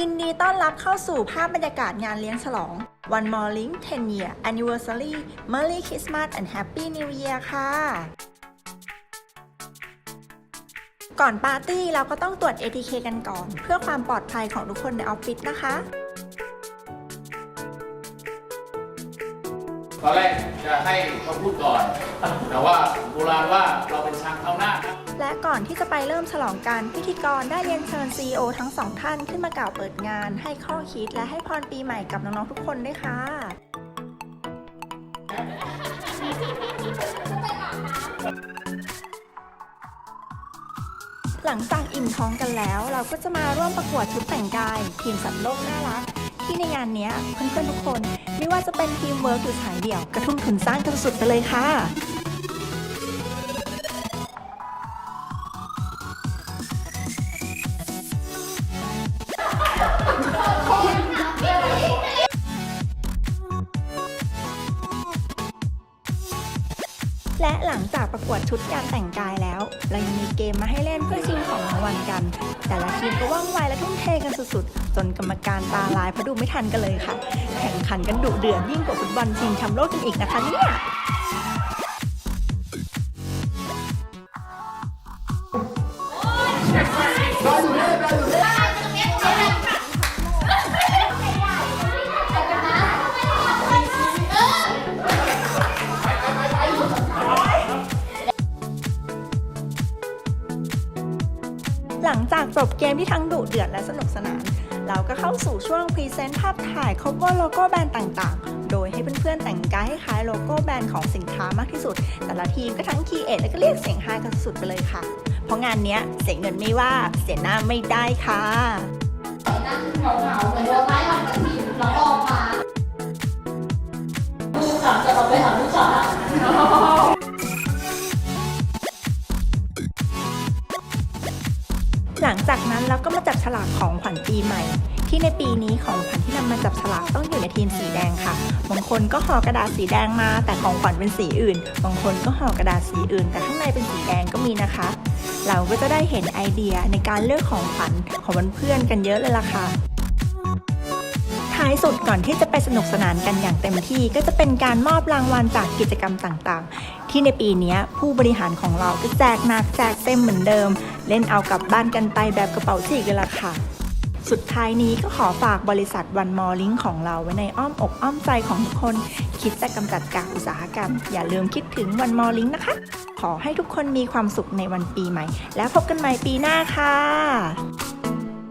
ยินดีต้อนรับเข้าสู่ภาพบรรยากาศงานเลี้ยงฉลอง One More Link 10 Year Anniversary Merry Christmas and Happy New Year ค่ะ ก่อนปาร์ตี้เราก็ต้องตรวจ ATK กันก่อน เพื่อความปลอดภัยของทุกคนในออฟฟิศนะคะ ตอนแรกจะให้เขาพูดก่อน แต่ว่าโบราณว่าเราเป็นช้างเท้าหน้าครับ และก่อนที่จะไปเริ่มฉลองกันพิธีกรได้เรียนเชิญ CEO ทั้งสองท่านขึ้นมากล่าวเปิดงาน ให้ข้อคิดและให้พรปีใหม่กับน้องๆทุกคนด้วยค่ะ หลังจากอิ่มท้องกันแล้ว เราก็จะมาร่วมประกวดชุดแต่งกาย ทีมสัตว์โลกน่ารัก ที่ในงานเนี้ยเพื่อนๆทุกคน ไม่ว่าจะเป็นทีมเวิร์กหรือสายเดี่ยวกระทุ่มทุนสร้างกันสุดไปเลยค่ะและหลังจากประกวดชุดการแต่งกายแล้ว เรายังมีเกมมาให้เล่นเพื่อชิงของรางวัลกัน แต่ละทีมก็ว่องไวและทุ่มเทกันสุดๆ จนกรรมการตาลายเพราะดูไม่ทันกันเลยค่ะ แข่งขันกันดุเดือดยิ่งกว่าฟุตบอลชิงแชมป์โลกกันอีกนะคะเนี่ย หลังจากจบเกมที่ทั้งดุเดือดและสนุกสนาน เราก็เข้าสู่ช่วงพรีเซนต์ภาพถ่าย cover โลโก้แบรนด์ต่างๆ โดยให้เพื่อนๆแต่งกายให้คล้ายโลโก้แบรนด์ของสินค้ามากที่สุด แต่ละทีมก็ทั้งคีเอทและก็เรียกเสียงไฮกันสุดไปเลยค่ะ เพราะงานนี้เสียเงินไม่ว่าเสียหน้าไม่ได้ค่ะนั่งเหงาๆเหมือนเราไม่ทำกันทีแล้วออกมาดูค่ะจะเราไปหาลูกค้า หลังจากนั้นเราก็มาจับฉลากของขวัญปีใหม่ ที่ในปีนี้ของขวัญที่นำมาจับฉลากต้องอยู่ในทีมสีแดงค่ะบางคนก็ห่อกระดาษสีแดงมา แต่ของขวัญเป็นสีอื่นบางคนก็ห่อกระดาษสีอื่น แต่ข้างในเป็นสีแดงก็มีนะคะ เราก็จะได้เห็นไอเดียในการเลือกของขวัญของเพื่อนๆกันเยอะเลยล่ะค่ะ ท้ายสุดก่อนที่จะไปสนุกสนานกันอย่างเต็มที่ ก็จะเป็นการมอบรางวัลจากกิจกรรมต่างๆ ที่ในปีนี้ผู้บริหารของเราก็แจกหนักแจกเต็มเหมือนเดิม เล่นเอากลับบ้านกันไปแบบกระเป๋าฉีกเลยล่ะค่ะสุดท้ายนี้ก็ขอฝากบริษัทวันมอลลิงของเราไว้ในอ้อมอกอ้อมใจของทุกคน คิดจะกำจัดกากอุตสาหกรรม อย่าลืมคิดถึงวันมอลลิงนะคะ ขอให้ทุกคนมีความสุขในวันปีใหม่ แล้วพบกันใหม่ปีหน้าค่ะ